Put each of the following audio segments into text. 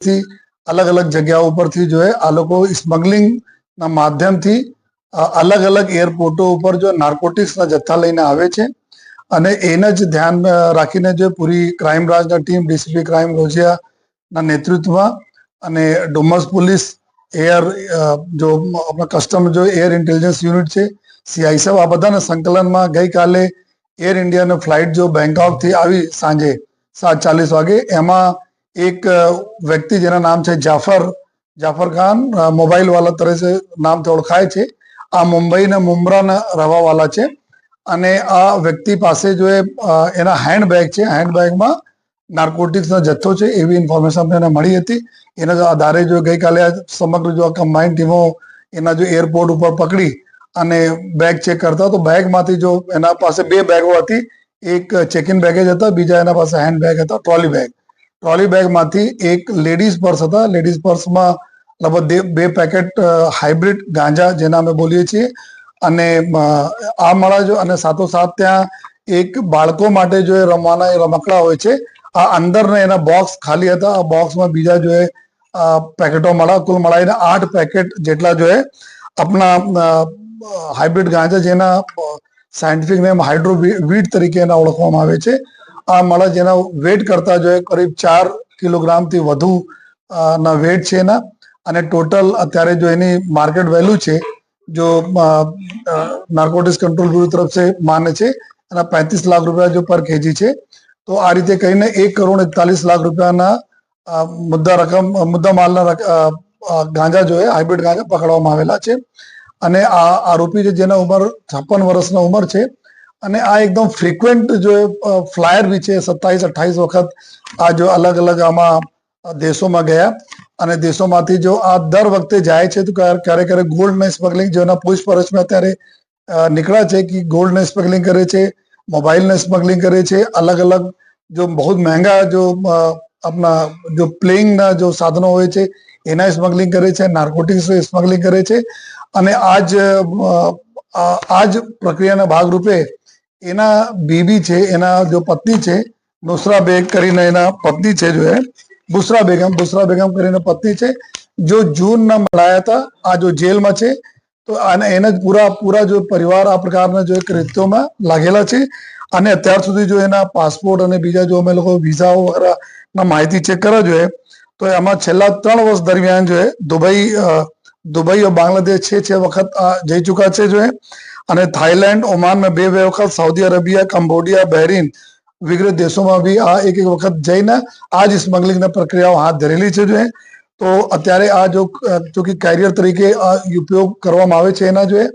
થી અલગ અલગ જગ્યાઓ ઉપરથી જો એ આ લોકો સ્મગલિંગ ના માધ્યમથી અલગ અલગ એરપોર્ટો ઉપર જો નાર્કોટિક્સના જથ્થા લઈને આવે છે. અને એને જ ધ્યાન રાખીને જો પૂરી ક્રાઇમ બ્રાન્ચના ટીમ ડીસીપી ક્રાઇમ રોજિયાના નેતૃત્વમાં અને ડુમસ પોલીસ એર જો આપણા કસ્ટમ જો એર ઇન્ટેલિજન્સ યુનિટ છે સીઆઈ સાહેબ, આ બધાના સંકલનમાં ગઈકાલે એર ઇન્ડિયાની ફ્લાઇટ જો બેંકોકથી આવી સાંજે સાત ચાલીસ વાગે, એમાં એક વ્યક્તિ જેના નામ છે જાફર જાફર ખાન મોબાઈલ વાલા તરીકે નામથી ઓળખાય છે આ મુંબઈના મુમરાના રહેવાવાળા છે અને આ વ્યક્તિ પાસે જો એના હેન્ડબેગ છે હેન્ડબેગમાં નાર્કોટિક્સનો જથ્થો છે, એવી ઇન્ફોર્મેશન અમને મળી હતી। એના આધારે જો ગઈકાલે સમગ્ર જો કમ્બાઇન્ડ ટીમો એના જો એરપોર્ટ ઉપર પકડી અને બેગ ચેક કરતા તો બેગમાંથી જો એના પાસે બે બેગો હતી, એક ચેક ઇન બેગેજ હતા, બીજા એના પાસે હેન્ડ બેગ હતા ટ્રોલી બેગ ટ્રોલી બેગમાંથી એક લેડીઝ પર્સ હતા. લેડીઝ પર્સમાં લગભગ બે- પેકેટ હાઇબ્રિડ ગાંજા જેના અમે બોલીએ છીએ. અને આ મળા જો, અને સાથોસાથ ત્યાં એક બાળકો માટે જો એ રમવાના, એ રમકડા હોય છે. આ અંદરને એના બોક્સ ખાલી હતા. આ બોક્સમાં બીજા જો એ પેકેટો મળા કુલ મળાઈને આઠ પેકેટ જેટલા જો એ આપણા હાઇબ્રિડ ગાંજા જેના સાયન્ટિફિક નેમ હાઇડ્રો વીટ તરીકે એના ઓળખવામાં આવે છે. આ મળે જેના વેટ કરતા જોઈએ, કરીબ ચાર કિલોગ્રામથી વધુ ના વેટ છે એના. અને ટોટલ અત્યારે જો એની માર્કેટ વેલ્યુ છે, જો નાર્કોટિક્સ કંટ્રોલ બ્યુરો તરફ છે માને છે, એના પેંતીસ લાખ રૂપિયા જો પર કેજી છે, તો આ રીતે કહીને એક કરોડ એકતાલીસ લાખ રૂપિયાના મુદ્દા રકમ, મુદ્દા માલના ગાંજા જોઈએ હાઇબ્રિડ ગાંજા પકડવામાં આવેલા છે. અને આ આરોપી જેના ઉંમર છપ્પન વર્ષના ઉંમર છે. અને આ એકદમ ફ્રિકવન્ટ જો ફ્લાયર બી છે સત્તાવીસ અઠ્ઠાવીસ વખત આ જો અલગ અલગ આમાં દેશોમાં ગયા. અને દેશોમાંથી જો આ દર વખતે જાય છે તો ક્યારે ક્યારે ગોલ્ડને સ્મગલિંગ જેના પૂછપરછમાં અત્યારે નીકળ્યા છે કે ગોલ્ડને સ્મગલિંગ કરે છે મોબાઈલને સ્મગલિંગ કરે છે અલગ અલગ જો બહુ મહેંગા જો આપના જો પ્લેઇંગના જો સાધનો હોય છે એના સ્મગલિંગ કરે છે નાર્કોટિક્સ સ્મગલિંગ કરે છે. અને આજ અ, આ આ જ પ્રક્રિયાના ભાગરૂપે એના બીબી છે, એના જો પત્ની છે, નુસરા બેગ કરીને એના પત્ની છે જો એ બુસરા બેગમ બુસરા બેગમ કરીને પત્ની છે. જો જૂનમાં મળાયા હતા, આ જો જેલમાં છે, તો આને એને પૂરા પૂરા જો પરિવાર આ પ્રકારના જો કૃત્યોમાં લાગેલા છે. અને અત્યાર સુધી જો એના પાસપોર્ટ અને બીજા જો અમે લોકો વિઝાઓ વગેરેના માહિતી ચેક કરવા જોઈએ, તો એમાં છેલ્લા ત્રણ વર્ષ દરમિયાન જો દુબઈ દુબઈ બાંગ્લાદેશ છે છે વખત જઈ ચુક્યા છે જો અને થાઈલેન્ડ ઓમાનમાં બે બે વખત સાઉદી અરેબિયા, કંબોડિયા, બહેરીન વગેરે દેશોમાં બી આ એક એક વખત જઈને આ જ સ્મગલિંગની પ્રક્રિયાઓ હાથ ધરેલી છે જોઈએ તો અત્યારે આ જો જો કે કેરિયર તરીકે આ ઉપયોગ કરવામાં આવે છે એના જોઈએ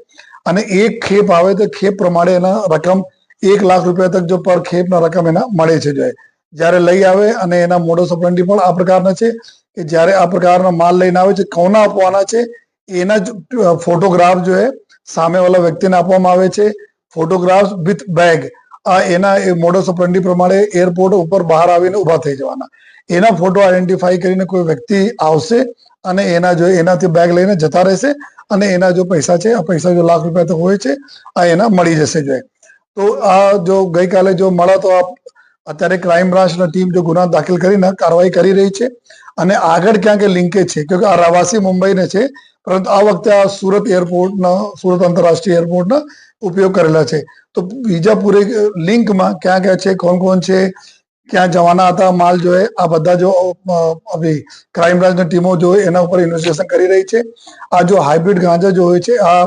અને એક ખેપ આવે તો ખેપ પ્રમાણે એના રકમ એક લાખ રૂપિયા તક જો પર ખેપના રકમ એના મળે છે જોઈએ જ્યારે લઈ આવે અને એના મોડો સપ્રન્ડી પણ આ પ્રકારના છે કે જ્યારે આ પ્રકારના માલ લઈને આવે છે, કોના આપવાના છે, એના જ ફોટોગ્રાફ જો એ સામેવાળા વ્યક્તિને આપવામાં આવે છે. ફોટોગ્રાફ વિથ બેગ આ એના એ મોડસ ઓપરન્ડી પ્રમાણે એરપોર્ટ ઉપર બહાર આવીને ઊભા થઈ જવાના. એના ફોટો આઈડેન્ટિફાઈ કરીને કોઈ વ્યક્તિ આવશે અને એના જો એનાથી બેગ લઈને જતા રહેશે અને એના જો પૈસા છે, આ પૈસા જો લાખ રૂપિયા તો હોય છે, આ એના મળી જશે જો તો આ જો ગઈકાલે જો મળ્યા તો આ અત્યારે ક્રાઇમ બ્રાન્ચની ટીમ જો ગુના દાખલ કરીને કાર્યવાહી કરી રહી છે અને આગળ ક્યાંક લિંકેજ છે? કે આ રવાસી મુંબઈને છે, પરંતુ આ વખતે આ સુરત એરપોર્ટના સુરત આંતરરાષ્ટ્રીય એરપોર્ટના ઉપયોગ કરેલા છે. તો બીજા પૂરે લિંકમાં ક્યાં ક્યાં છે, કોણ કોણ છે, ક્યાં જવાના હતા, માલ જોએ, આ બધા જો ક્રાઇમ બ્રાન્ચની ટીમો જો એના ઉપર ઇન્વેસ્ટિગેશન કરી રહી છે. આ જો હાઇબ્રિડ ગાંજા જો હોય છે, આ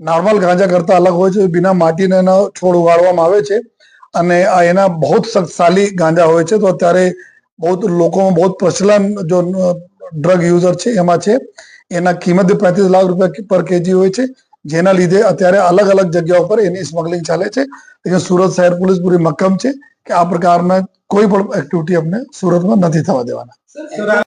નોર્મલ ગાંજા કરતા અલગ હોય છે બિના માટીના છોડ ઉગાડવામાં આવે છે અને એના બહુ શક્તિશાળી ગાંજા હોય છે, તો અત્યારે બહુ લોકોમાં બહુ પ્રચલન જો ડ્રગ યુઝર છે, એમાં છે, એના કિંમત પાંત્રીસ લાખ રૂપિયા પર કેજી હોય છે, જેના લીધે અત્યારે અલગ અલગ જગ્યાઓ પર એની સ્મગલિંગ ચાલે છે લેકિન સુરત શહેર પોલીસ પૂરી મક્કમ છે, કે આ પ્રકારના કોઈ પણ એક્ટિવિટી અમને સુરતમાં નથી થવા દેવાના.